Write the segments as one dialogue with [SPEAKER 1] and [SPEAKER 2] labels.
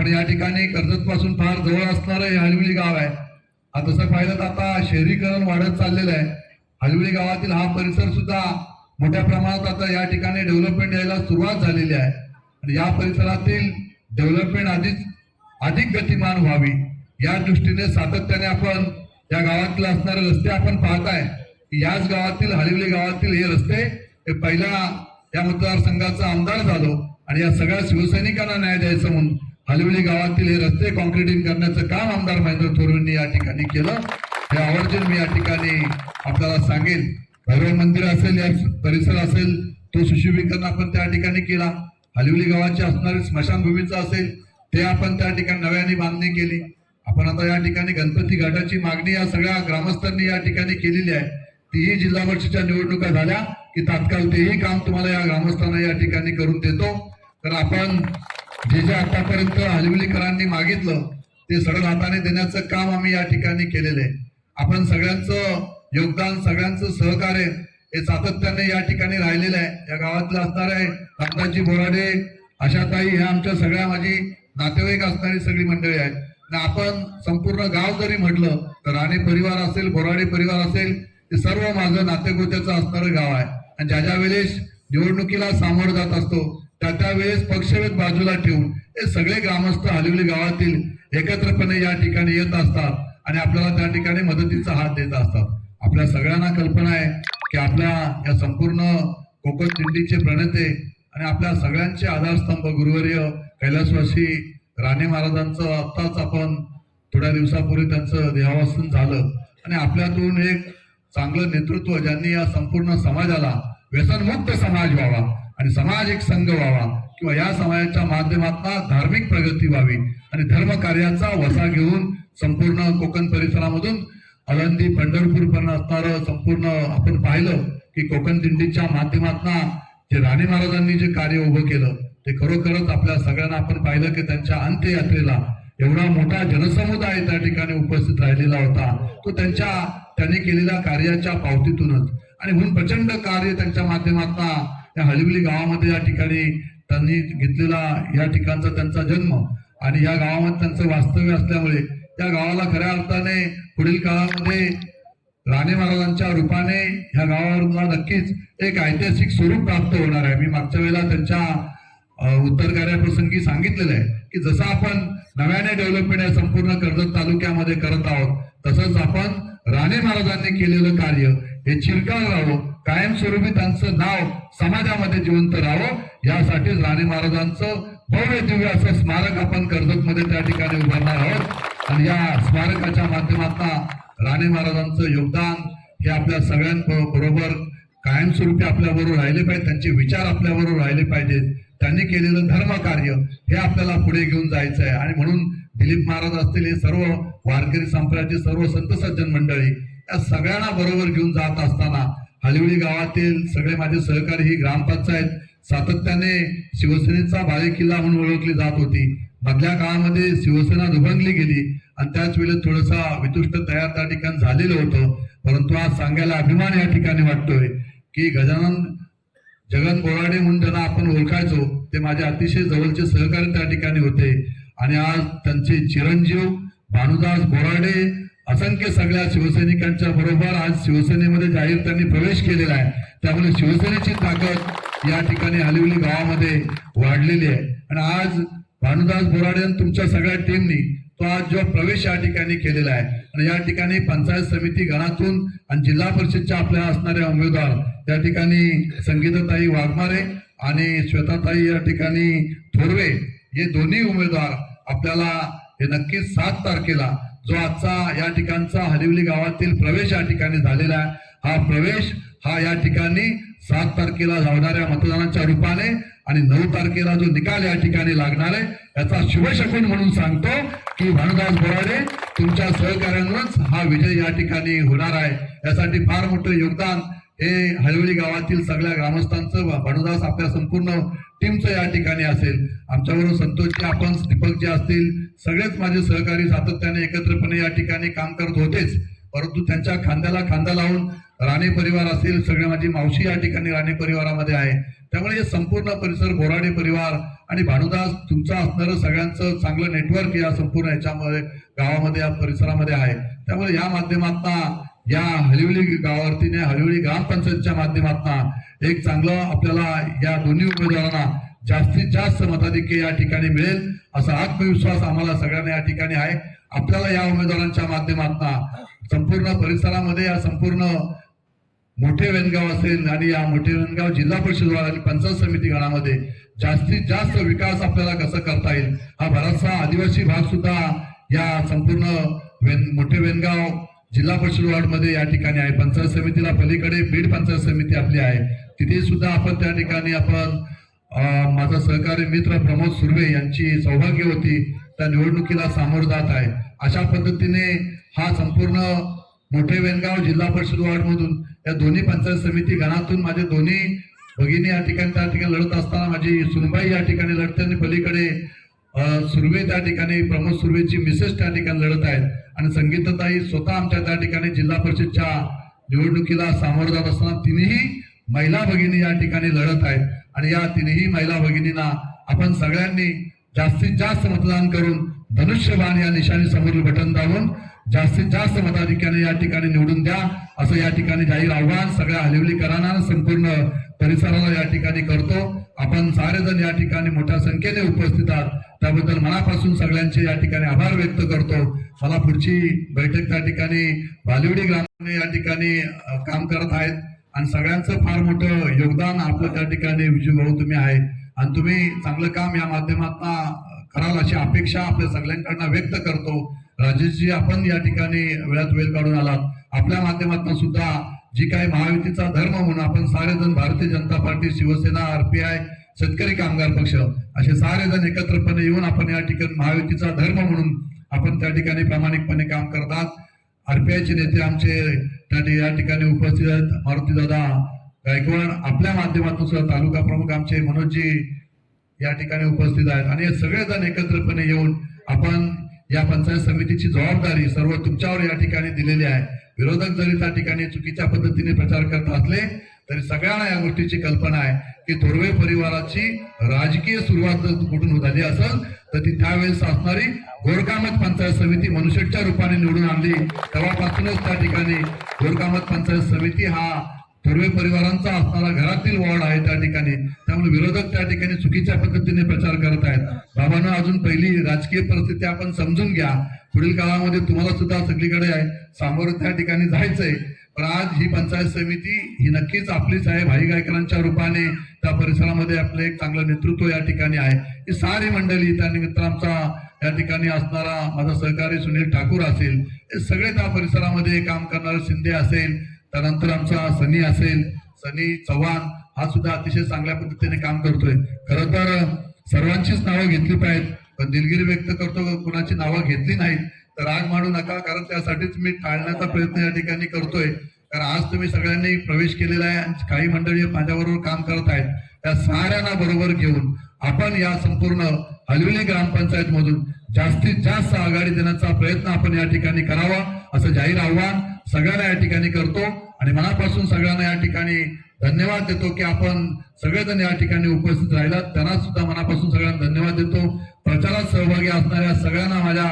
[SPEAKER 1] आपण या ठिकाणी कर्जत पासून फार जवळ असणारं हे हलविली गाव आहे. हा तसं पाहिलं तर आता शहरीकरण वाढत चाललेलं आहे. हलविली गावातील हा परिसर सुद्धा मोठ्या प्रमाणात आता या ठिकाणी डेव्हलपमेंट यायला सुरुवात झालेली आहे. आणि या परिसरातील डेव्हलपमेंट आधीच अधिक गतिमान व्हावी. या दृष्टीने सातत्याने आपण या गावातील असणारे रस्ते आपण पाहताय. की याच गावातील हलिवली गावातील हे रस्ते हे पहिल्या या मतदारसंघाचा आमदार झालो. आणि या सगळ्या शिवसैनिकांना न्याय द्यायचं म्हणून हलिवली गावातील हे रस्ते कॉन्क्रिटिंग करण्याचं काम आमदार महेंद्र थोरांनी या ठिकाणी केलं. हे आवर्जून मी या ठिकाणी आपल्याला सांगेन. भैरव मंदिर असेल या परिसर असेल तो सुशोभीकरण आपण त्या ठिकाणी केला. हलिवली गावाची असणारी स्मशानभूमीचं असेल ते आपण त्या ठिकाणी नव्याने बांधणी केली. आपण आता या ठिकाणी गणपती घाटाची मागणी या सगळ्या ग्रामस्थांनी या ठिकाणी केलेली आहे. तीही जिल्हा परिषदच्या निवडणुका झाल्या की तात्काळ तेही काम तुम्हाला या ग्रामस्थांना या ठिकाणी करून देतो. तर आपण जे जे आतापर्यंत हलविलीकरांनी मागितलं ते सरळ हाताने देण्याचं काम आम्ही या ठिकाणी केलेलं आहे. आपण सगळ्यांचं योगदान सगळ्यांचं सहकार्य हे सातत्याने या ठिकाणी राहिलेलं आहे. या गावातलं असणार आहे कांताजी बोराडे आशाताई ह्या आमच्या सगळ्या माझी नातेवाईक असणारी सगळी मंडळी आहेत. आपण संपूर्ण गाव जरी म्हटलं तर राणे परिवार असेल बोराडे परिवार असेल ते सर्व माझं नातेगोत्याचं असणारं गाव आहे. आणि ज्या ज्या वेळेस निवडणुकीला सामोरं जात असतो त्या त्या वेळेस पक्षभेद बाजूला ठेवून हे सगळे ग्रामस्थ हलिवली गावातील एकत्रपणे या ठिकाणी येत असतात आणि आपल्याला त्या ठिकाणी मदतीचा हात देत असतात. आपल्या सगळ्यांना कल्पना आहे की आपल्या या संपूर्ण कोकण दिंडीचे प्रणेते आणि आपल्या सगळ्यांचे आधारस्तंभ गुरुवर्य कैलासवासी राणे महाराजांचं आत्ताच आपण थोड्या दिवसापूर्वी त्यांचं देहावसन झालं. आणि आपल्यातून एक चांगलं नेतृत्व ज्यांनी या संपूर्ण समाजाला व्यसनमुक्त समाज व्हावा आणि समाज एक संघ व्हावा किंवा या समाजाच्या माध्यमातून धार्मिक प्रगती व्हावी आणि धर्म कार्याचा वसा घेऊन संपूर्ण कोकण परिसरामधून अलंदी पंढरपूर पर्यंत असणारं संपूर्ण आपण पाहिलं की कोकण दिंडीच्या माध्यमातून जे राणे महाराजांनी जे कार्य उभं केलं ते खरोखरच आपल्या सगळ्यांना आपण पाहिलं की त्यांच्या अंत्ययात्रेला एवढा मोठा जनसमुदाय त्या ठिकाणी उपस्थित राहिलेला होता. तो त्यांच्या त्यांनी केलेल्या कार्याच्या पावतीतूनच. आणि म्हणून प्रचंड कार्य त्यांच्या माध्यमातून त्या हळिवली गावामध्ये या ठिकाणी त्यांनी घेतलेला या ठिकाणचा त्यांचा जन्म आणि या गावामध्ये त्यांचं वास्तव्य असल्यामुळे त्या गावाला खऱ्या अर्थाने पुढील काळामध्ये राणे महाराजांच्या रूपाने ह्या गावाला नक्कीच एक ऐतिहासिक स्वरूप प्राप्त होणार आहे. मी मागच्या वेळेला त्यांच्या उत्तर कार्याप्रसंगी सांगितलेलं आहे की जसं आपण नव्याने डेव्हलपमेंट या संपूर्ण कर्जत तालुक्यामध्ये करत आहोत तसंच आपण राणे महाराजांनी केलेलं कार्य हे चिरकाल राहावं कायमस्वरूपी त्यांचं नाव समाजामध्ये जिवंत राहावं. यासाठीच राणे महाराजांचं भव्य दिव्य असं स्मारक आपण कर्जतमध्ये त्या ठिकाणी उभारणार आहोत. आणि या स्मारकाच्या माध्यमातून राणे महाराजांचं योगदान हे आपल्या सगळ्यांबरोबर कायमस्वरूपी आपल्याबरोबर राहिले पाहिजे. त्यांचे विचार आपल्याबरोबर राहिले पाहिजेत त्यांनी केलेलं धर्म कार्य हे आपल्याला पुढे घेऊन जायचं आहे. आणि म्हणून दिलीप महाराज असतील हे सर्व वारकरी संप्रदायाचे सर्व संत सज्जन मंडळी या सगळ्यांना बरोबर घेऊन जात असताना हलिवळी गावातील सगळे माझे सहकारी ही ग्रामपंचायत सातत्याने शिवसेनेचा बालेकिल्ला म्हणून ओळखली जात होती. मधल्या काळामध्ये शिवसेना दुभंगली गेली आणि त्याच वेळेस थोडसा वितुष्ट तयार त्या ठिकाणी झालेलं होतं. परंतु आज सांगायला अभिमान या ठिकाणी वाटतोय की गजानन जगन बोराडे म्हणून ज्यांना आपण ओळखायचो ते माझे अतिशय जवळचे सहकारी त्या ठिकाणी होते. आणि आज त्यांचे चिरंजीव भानुदास बोराडे असंख्य सगळ्या शिवसैनिकांच्या बरोबर आज शिवसेनेमध्ये जाहीर त्यांनी प्रवेश केलेला आहे. त्यामुळे शिवसेनेची ताकद या ठिकाणी हलिवली गावामध्ये वाढलेली आहे. आणि आज भानुदास बोराडे तुमच्या सगळ्या टीमनी तो आज जो प्रवेश या ठिकाणी केलेला आहे. आणि या ठिकाणी पंचायत समिती गणातून आणि जिल्हा परिषदच्या आपल्या असणाऱ्या उमेदवार त्या ठिकाणी संगीताताई वाघमारे आणि श्वेताताई या ठिकाणी थोरवे हे दोन्ही उमेदवार आपल्याला हे नक्कीच सात तारखेला जो आजचा या ठिकाणचा हरिवली गावातील प्रवेश या ठिकाणी झालेला आहे हा प्रवेश हा या ठिकाणी सात तारखेला लावणाऱ्या मतदानाच्या रूपाने आणि नऊ तारखेला जो निकाल या ठिकाणी लागणार आहे याचा शुभशकून म्हणून सांगतो की भानुदास बोराडे तुमच्या सहकार्यामुळेच हा विजय या ठिकाणी होणार आहे. यासाठी फार मोठं योगदान हे हळवळी गावातील सगळ्या ग्रामस्थांचं भानुदास आपल्या संपूर्ण टीमचं या ठिकाणी असेल. आमच्याबरोबर संतोषजी आपण दीपकजी असतील सगळेच माझे सहकारी सातत्याने एकत्रपणे या ठिकाणी काम करत होतेच. परंतु त्यांच्या खांद्याला खांदा लावून राणे परिवार असेल सगळे माझी मावशी या ठिकाणी राणे परिवारामध्ये आहे. त्यामुळे हे संपूर्ण परिसर बोराडे परिवार आणि भानुदास तुमचं असणारं सगळ्यांचं चांगलं नेटवर्क या संपूर्ण याच्यामध्ये गावामध्ये या परिसरामध्ये आहे. त्यामुळे या माध्यमातून या हलिवली गावावरतीने हलिवली ग्रामपंचायतच्या माध्यमातून एक चांगलं आपल्याला या दोन्ही उमेदवारांना जास्तीत जास्त मताधिक्य या ठिकाणी मिळेल असा आत्मविश्वास आम्हाला सगळ्यांना या ठिकाणी आहे. आपल्याला या उमेदवारांच्या माध्यमातून संपूर्ण परिसरामध्ये या संपूर्ण मोठे वेनगाव असेल आणि या मोठे वेनगाव जिल्हा परिषद आणि पंचायत समिती गणामध्ये जास्तीत जास्त विकास आपल्याला कसं करता येईल? हा बराचसा आदिवासी भाग सुद्धा या संपूर्ण वेन मोठे वेनगाव जिल्हा परिषद वार्डमध्ये या ठिकाणी आहे. पंचायत समितीला पलीकडे बीड पंचायत समिती आपली आहे. तिथे सुद्धा आपण त्या ठिकाणी आपण माझा सहकारी मित्र प्रमोद सुर्वे यांची सौभाग्य होती. त्या निवडणुकीला सामोरं जात आहे. अशा पद्धतीने हा संपूर्ण मोठे वेनगाव जिल्हा परिषद वॉर्डमधून या दोन्ही पंचायत समिती गणातून माझे दोन्ही भगिनी या ठिकाणी त्या ठिकाणी लढत असताना माझी सुनबाई या ठिकाणी लढते आणि पलीकडे सुर्वे त्या ठिकाणी प्रमोद सुर्वेची मिसेस त्या ठिकाणी लढत आहेत. आणि संगीतताई स्वतः आमच्या त्या ठिकाणी जिल्हा परिषदच्या निवडणुकीला सामोरं जात असताना तिन्ही महिला भगिनी या ठिकाणी लढत आहेत. आणि या तिन्ही महिला भगिनींना आपण सगळ्यांनी जास्तीत जास्त मतदान करून धनुष्यबाण या निशाणी समोरील बटन दाबून जास्तीत जास्त मताधिक्याने या ठिकाणी निवडून द्या असं या ठिकाणी जाहीर आव्हान सगळ्या हलिवलीकरांना संपूर्ण परिसराला या ठिकाणी करतो. आपण सारेजण या ठिकाणी मोठ्या संख्येने उपस्थित आहात. त्याबद्दल मनापासून सगळ्यांचे या ठिकाणी आभार व्यक्त करतो. मला पुढची बैठक त्या ठिकाणी बालिवडी ग्रामीण या ठिकाणी काम करत आहेत. आणि सगळ्यांचं फार मोठं योगदान आपलं त्या ठिकाणी विजय भाऊ तुम्ही आहे. आणि तुम्ही चांगलं काम या माध्यमातून कराल अशी अपेक्षा आपल्या सगळ्यांकडनं व्यक्त करतो. राजेशजी आपण या ठिकाणी वेळात वेळ काढून आलात. आपल्या माध्यमातून सुद्धा जी काही महायुतीचा धर्म म्हणून आपण सारेजण भारतीय जनता पार्टी शिवसेना आरपीआय शेतकरी कामगार पक्ष असे सारेजण एकत्रपणे येऊन आपण या ठिकाणी महायुतीचा धर्म म्हणून आपण त्या ठिकाणी प्रामाणिकपणे काम करतात आरपीआयचे नेते आमचे त्या या ठिकाणी उपस्थित आहेत. मारुतीदादा गायकवाड आपल्या माध्यमातून सुद्धा तालुका प्रमुख आमचे मनोजजी या ठिकाणी उपस्थित आहेत. आणि सगळेजण एकत्रपणे येऊन आपण या पंचायत समितीची जबाबदारी सर्व तुमच्यावर या ठिकाणी दिलेली आहे. विरोधक जरी त्या ठिकाणी चुकीच्या पद्धतीने प्रचार करत असले तरी सगळ्यांना या गोष्टीची कल्पना आहे की थोरवे परिवाराची राजकीय सुरुवात जर कुठून झाली असेल तर ती त्यावेळेस असणारी गोरकामत पंचायत समिती मनुष्यच्या रूपाने निवडून आणली. तेव्हापासूनच त्या ठिकाणी गोरकामत पंचायत समिती हा पूर्वे परिवारांचा असणारा घरातील वॉर्ड आहे त्या ठिकाणी. त्यामुळे विरोधक त्या ठिकाणी चुकीच्या पद्धतीने प्रचार करत आहेत. बाबांना अजून पहिली राजकीय परिस्थिती आपण समजून घ्या. पुढील काळामध्ये तुम्हाला सुद्धा सगळीकडे आहे. सामोरं त्या ठिकाणी जायचंय. पण आज ही पंचायत समिती ही नक्कीच आपलीच आहे भाई गायकरांच्या रूपाने त्या परिसरामध्ये आपलं एक चांगलं नेतृत्व या ठिकाणी आहे. ही सारी मंडळी त्यानिमित्त आमचा या ठिकाणी असणारा माझा सहकारी सुनील ठाकूर असेल. हे सगळे त्या परिसरामध्ये काम करणारे शिंदे असेल त्यानंतर आमचा सनी असेल सनी चव्हाण हा सुद्धा अतिशय चांगल्या पद्धतीने काम करतोय. खरं तर सर्वांचीच नावं घेतली पाहिजेत पण दिलगिरी व्यक्त करतो कुणाची नावं घेतली नाहीत तर राग मानू नका कारण त्यासाठीच मी टाळण्याचा प्रयत्न या ठिकाणी करतोय. कारण आज तुम्ही सगळ्यांनी प्रवेश केलेला आहे आणि काही मंडळी माझ्याबरोबर काम करत आहेत. त्या साऱ्यांना बरोबर घेऊन आपण या संपूर्ण हलविली ग्रामपंचायत मधून जास्तीत जास्त आघाडी देण्याचा प्रयत्न आपण या ठिकाणी करावा असं जाहीर आव्हान सगळ्यांना या ठिकाणी करतो आणि मनापासून सगळ्यांना या ठिकाणी धन्यवाद देतो की आपण सगळेजण या ठिकाणी उपस्थित राहिलात. त्यांना सुद्धा मनापासून सगळ्यांना धन्यवाद देतो. प्रचारात सहभागी असणाऱ्या सगळ्यांना माझ्या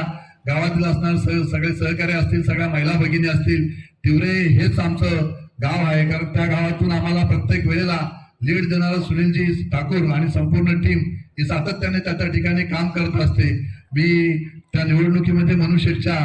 [SPEAKER 1] गावातील असणारे सगळे सहकारी असतील सगळ्या महिला भगिनी असतील तिवरे हेच आमचं गाव आहे. कारण त्या गावातून आम्हाला प्रत्येक वेळेला लीड देणारा सुनीलजी ठाकूर आणि संपूर्ण टीम ही सातत्याने त्या त्या ठिकाणी काम करत असते. मी त्या निवडणुकीमध्ये मनुष्यच्या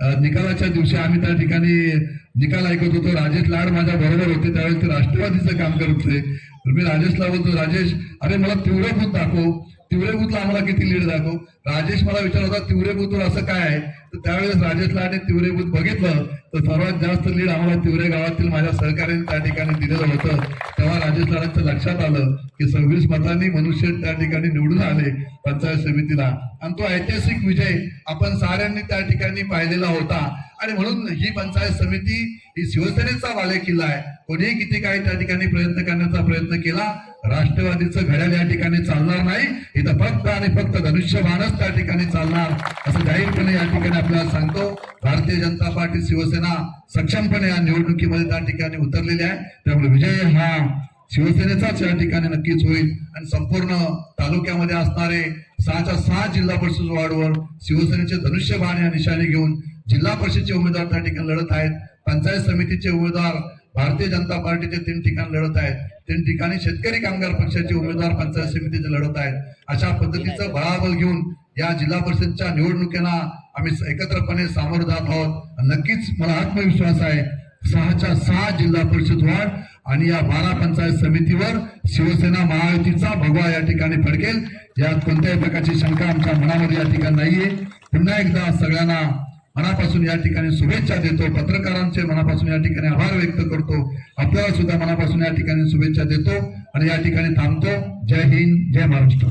[SPEAKER 1] निकालाच्या दिवशी आम्ही त्या ठिकाणी निकाल ऐकत होतो. राजेश लाड माझ्या बरोबर होते. त्यावेळेस ते राष्ट्रवादीचं काम करत होते. तर मी राजेशला बोलतो राजेश अरे मला तीव्रभूत दाखव. तिवरे आम्हाला किती लीड दाखव? राजेश मला विचारत होता तिवरे असं काय आहे? तर त्यावेळेस राजेश लाडने बघितलं तर सर्वात जास्त लीड आम्हाला तिवरे गावातील माझ्या सहकार्याने त्या ठिकाणी दिलेलं होतं. तेव्हा राजेश लाडांच्या लक्षात आलं की सव्वीस मतांनी मनुष्य त्या ठिकाणी निवडून आले पंचायत समितीला. आणि तो ऐतिहासिक विजय आपण साऱ्यांनी त्या ठिकाणी पाहिलेला होता. आणि म्हणून ही पंचायत समिती ही शिवसेनेचा वाले किल्ला आहे. कोणीही किती काही त्या ठिकाणी प्रयत्न करण्याचा प्रयत्न केला राष्ट्रवादीचं घड्याळ या ठिकाणी चालणार नाही. इथं फक्त आणि फक्त धनुष्यबाणच त्या ठिकाणी चालणार असं जाहीरपणे या ठिकाणी आपल्याला सांगतो. भारतीय जनता पार्टी शिवसेना सक्षमपणे या निवडणुकीमध्ये त्या ठिकाणी उतरलेली आहे. त्यामुळे विजय हा शिवसेनेचाच या ठिकाणी नक्कीच होईल. आणि संपूर्ण तालुक्यामध्ये असणारे सहाच्या सहा जिल्हा परिषद वार्डवर शिवसेनेचे धनुष्यबाण या निशाने घेऊन जिल्हा परिषदचे उमेदवार त्या ठिकाणी लढत आहेत. पंचायत समितीचे उमेदवार भारतीय जनता पार्टीचे तीन ठिकाणी लढत आहेत. तीन ठिकाणी शेतकरी कामगार पक्षाचे उमेदवार पंचायत समितीचे लढत आहेत. अशा पद्धतीचं बळाबल घेऊन या जिल्हा परिषदच्या निवडणुकीला आम्ही एकत्रपणे सामोरं जात आहोत. नक्कीच मला आत्मविश्वास आहे. सहाच्या सहा जिल्हा परिषद वाढ आणि या बारा पंचायत समितीवर शिवसेना महायुतीचा भगवा या ठिकाणी फडकेल. यात कोणत्याही प्रकारची शंका आमच्या मनामध्ये या ठिकाणी नाहीये. पुन्हा एकदा सगळ्यांना मनापासून या ठिकाणी शुभेच्छा देतो. पत्रकारांचे मनापासून या ठिकाणी आभार व्यक्त करतो. आपल्याला सुद्धा मनापासून या ठिकाणी शुभेच्छा देतो आणि या ठिकाणी थांबतो. जय हिंद जय महाराष्ट्र.